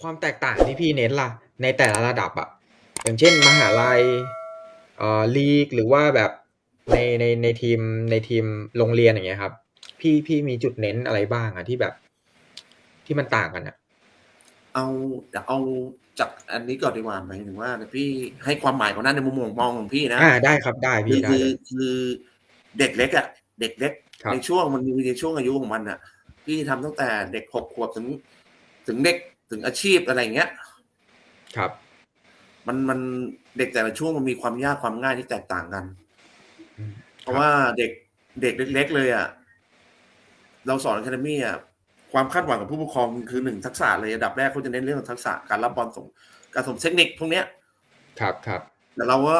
ความแตกต่างที่พี่เน้นล่ะ ในแต่ละระดับอะอย่างเช่นมหาลัยเอ่อลีกหรือว่าแบบในในในทีมในทีมโรงเรียนอย่างเงี้ยครับ พี่พี่มีจุดเน้นอะไรบ้างอะที่แบบ ที่มันต่างกันอะเอาเดี๋ยวเอาจากอันนี้ก่อนดีกว่าหมายถึงว่าพี่ให้ความหมายของนั้นในมุมมองมองของพี่นะอ่าได้ครับได้คืพี่อได้คือเลยคือเด็กเล็กอะเด็กเล็กครับในช่วงมันมีในช่วงอายุของมันอะพี่ทำตั้งแต่เด็กหกขวบถึง ถึงเด็ก ถึงอาชีพอะไรอย่างเงี้ย ครับ มันมันเด็กแต่ละช่วงมันมีความยากความง่ายที่แตกต่างกันอืมเพราะว่าเด็กเด็กเล็ก ๆ เลยอะเราสอนอะคาเดมี่อะความคาดหวังของผู้ปกครองคือหนึ่งทักษะเลยอันดับแรกเขาจะเน้นเรื่องของทักษะการรับบอลส่งการส่งเทคนิคพวกเนี้ย ครับครับแต่เราก็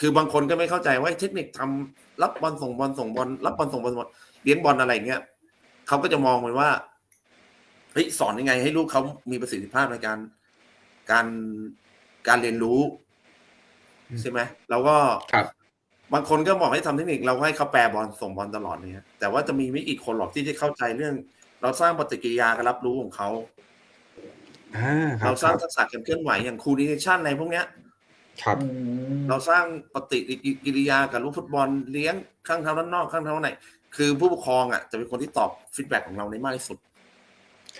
คือบางคนก็ไม่เข้าใจว่าเทคนิคทำรับบอลส่งบอลส่งบอลรับบอลส่งบอลเลี้ยงบอลอะไรอย่างเงี้ยเขาก็จะมองไปว่า เฮ้ยสอนยังไง ให้ลูกเขามีประสิทธิภาพในการการการเรียนรู้อืมใช่ไหมเราก็ครับ บางคนก็บอกให้ทำเทคนิคเราก็ให้เขาแปรบอลส่งบอลตลอดเนี่ยแต่ว่าจะมีไม่กี่คนหรอกที่จะเข้าใจเรื่อง เราสร้างปฏิกิริยาการรับรู้ของเขาอ่าครัเราบสร้างครับทักษะการเคลื่อนไหวอย่างคูดิเนชันอะไรพวกเนี้ย ครับอืมเราสร้างปฏิกิริยากับลูกฟุตบอลเลี้ยงข้างเท้าด้านนอกข้างเท้าด้านในคือผู้ปกครองอะจะเป็นคนที่ตอบฟีดแบ็กของเราได้มากที่สุดครับ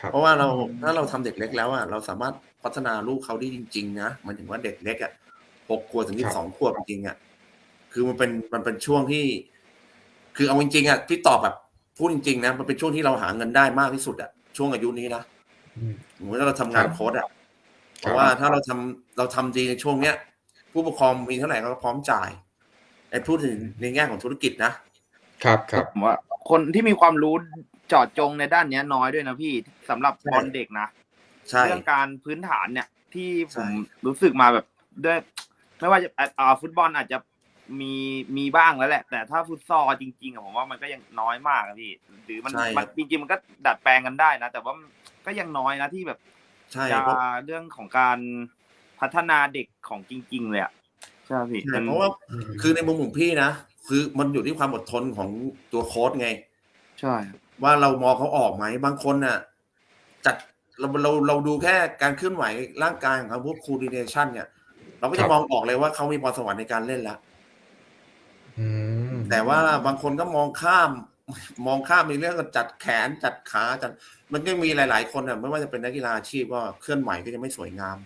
เพราะว่าเราถ้าเราทำเด็กเล็กแล้วอะเราสามารถพัฒนาลูกเขาได้จริง ๆ นะหมันถึงว่าเด็กเล็กอะหกขวบถึงยี่สิบสองขวบจริงๆอะคือมันเป็นมันเป็นช่วงที่ คือเอาจริงๆอะพี่ตอบแบบพูดจริงๆนะมันเป็นช่วงที่เราหาเงินได้มากที่สุดอะช่วงอายุนี้นะอืมสมมติว่าเราทำงานครับโค้ดอะเพครับราะว่าถ้าเราทำเราทำดีในช่วงเนี้ย ผู้ปกครองมีเท่าไหร่เขาก็พร้อมจ่ายไอ้พูดถึงในแง่ของธุรกิจนะครับครับผมว่าคนที่มีความรู้เจอดจงในด้านเนี้ยน้อยด้วยนะพี่สำหรับบอลเด็กนะ ใช่ เรื่องการพื้นฐานเนี่ย ที่ผมใช่ รู้สึกมาแบบด้วย ไม่ว่าจะอ่าอ่าฟุตบอลอาจจะมีมีบ้างแล้วแหละ แต่ถ้าฟุตซอลจริงๆอะผมว่ามันก็ยังน้อยมากอะพี่หรือมันใช่มันจริงๆมันก็ดัดแปลงกันได้นะ แต่ว่ามันก็ยังน้อยนะที่แบบใช่จะเพราะ เรื่องของการพัฒนาเด็กของจริง ๆ เลยอะใช่ไหมพี่ใช่มัน เพราะว่าคือในมุมของพี่นะ คือมันอยู่ที่ความอดทนของตัวโค้ดไง ใช่ครับ ว่าเรามองเขาออกไหมบางคนน่ะจัดเราเราเราดูแค่การเคลื่อนไหวร่างกายของเขาพวกคูดิเนชันเนี่ย เราก็ครัจะบมองออกเลยว่าเขามีพรสวรรค์ในการเล่นแล้วอืมแต่ว่าบางคนก็มองข้าม มองข้ามในเรื่องจัดแขนจัดขาจัด มันก็มีหลาย ๆ คนอะไม่ว่าจะเป็นนักกีฬาอาชีพก็เคลื่อนไหวก็จะไม่สวยงาม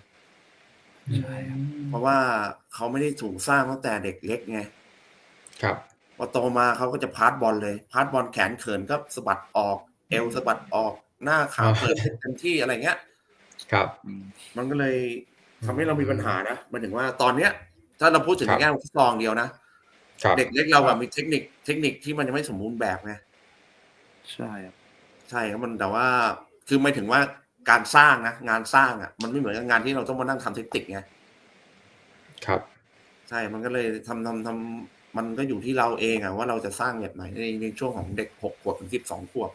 ใช่ครับเพราะว่าเขาไม่ได้ถูกสร้างตั้งแต่เด็กเล็กไงครับ พอโตมาเขาก็จะพาสบอลเลยพาสบอลแขนเขินก็สะบัดออก เอวสะบัดออกหน้าขาอ๋อเปิดเต็มที่อะไรเงี้ย ครับอืมมันก็เลยทำให้เรามีปัญหานะหมันถึงว่าตอนเนี้ย ถ้าเราพูดถึงครัในบแง่ของฟุตซอลอย่างเดียวนะครับเด็กเล็กเราอะมีเทคนิคเทคนิคที่มันยังไม่สมบูรณ์แบบไงใช่ครับใช่ครับมันแต่ว่าคือไม่ถึงว่าการสร้างนะงานสร้างอะ มันไม่เหมือนกับงานที่เราต้องมานั่งทำเทคนิคไงครับ ใช่มันก็เลยทำทำทำ มันก็อยู่ที่เราเองอะว่าเราจะสร้างแบบไหนในในช่วงของเด็กหกขวบถึงสิบสองขวบ